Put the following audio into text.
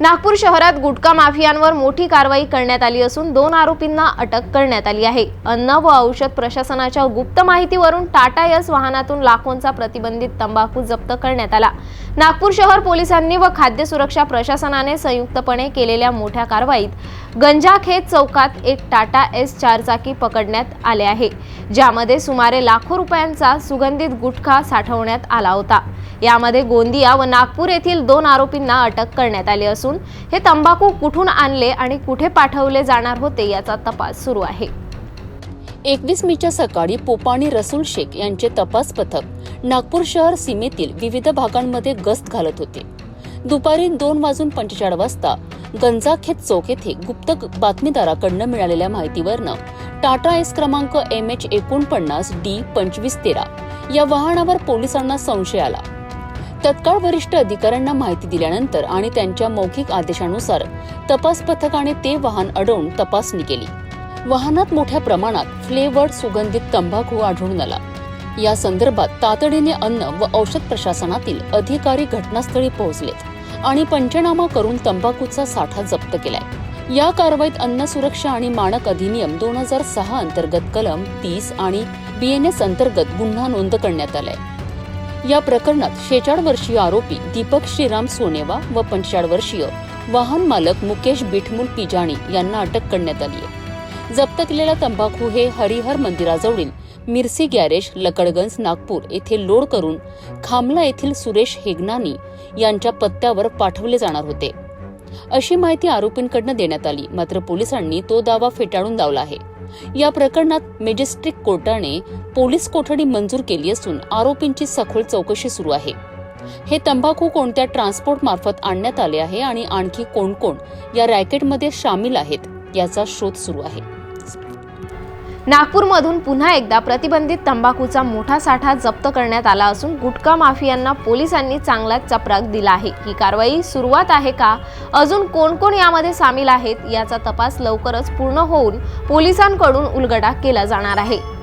नागपूर शहरात गुटखा माफियांवर मोठी कारवाई करण्यात आली असून दोन आरोपींना अटक करण्यात आली आहे. अन्न व औषध प्रशासनाच्या गुप्त माहितीवरून टाटा यस वाहनातून लाखोंचा प्रतिबंधित तंबाखू जप्त करण्यात आला. नागपूर शहर पोलिसांनी व खाद्य सुरक्षा प्रशासनाने संयुक्तपणे केलेल्या मोठ्या कारवाईत गंजाखेत चौकात एक टाटा एस चारचाकी पकडण्यात आले आहे ज्यामध्ये सुमारे लाखो रुपयांचा सुगंधित गुटखा साठवण्यात आला होता. यामध्ये गोंदिया व नागपूर येथील दोन आरोपींना अटक करण्यात आली असून हे तंबाखू कुठून आणले आणि कुठे पाठवले जाणार होते याचा तपास सुरू आहे. एकवीस मेच्या सकाळी पोपाणी रसूल शेख यांचे तपास पथक नागपूर शहर सीमेतील विविध भागांमध्ये गस्त घालत होते. दुपारी दोन वाजून पंचेचाळीस वाजता गंजाखेत चौक येथे गुप्त बातमीदाराकडनं मिळालेल्या माहितीवरनं टाटा एस क्रमांक एम एच एकोणपन्नास डी पंचवीस तेरा या वाहनावर पोलिसांना संशय आला. तत्काळ वरिष्ठ अधिकाऱ्यांना माहिती दिल्यानंतर आणि त्यांच्या मौखिक आदेशानुसार तपास पथकाने ते वाहन अडवून तपासणी केली. वाहनात मोठ्या प्रमाणात फ्लेवर्ड सुगंधित तंबाखू आढळून आला. या संदर्भात तातडीने अन्न व औषध प्रशासनातील अधिकारी घटनास्थळी पोहोचलेत आणि पंचनामा करून तंबाखूचा साठा जप्त केलाय. या कारवाईत अन्न सुरक्षा आणि मानक अधिनियम दोन हजार सहा अंतर्गत कलम तीस आणि बीएनएस अंतर्गत गुन्हा नोंद करण्यात आलाय. या प्रकरणात शेचाळ वर्षीय आरोपी दीपक श्रीराम सोनेवा व पंचाळ वर्षीय वाहन मालक मुकेश बिठमुल पिजाणी यांना अटक करण्यात आली आहे. जप्त केलेला तंबाखू हे हरिहर मंदिराजवळील मिरसी गॅरेज लकडगंज नागपूर येथे लोड करून खामला येथील सुरेश हेगनानी यांच्या पत्त्यावर पाठवले जाणार होते. अशी माहिती आरोपींकडनं देण्यात आली मात्र पोलिसांनी तो दावा फेटाळून लावला आहे. या प्रकरणात मेजेस्टिक कोर्टाने पोलीस कोठडी मंजूर केली असून आरोपींची सखोल चौकशी सुरू आहे. हे तंबाखू कोणत्या ट्रान्सपोर्ट मार्फत आणण्यात आले आहे आणि आणखी कोण कोण या रॅकेटमध्ये सामील आहेत याचा शोध सुरू आहे. नागपूरमधून पुन्हा एकदा प्रतिबंधित तंबाखूचा मोठा साठा जप्त करण्यात आला असून गुटखा माफियांना पोलिसांनी चांगलाच चपराक दिला आहे. ही कारवाई सुरुवात आहे का? अजून कोण कोण यामध्ये सामील आहेत? याचा तपास लवकरच पूर्ण होऊन पोलिसांकडून उलगडा केला जाणार आहे.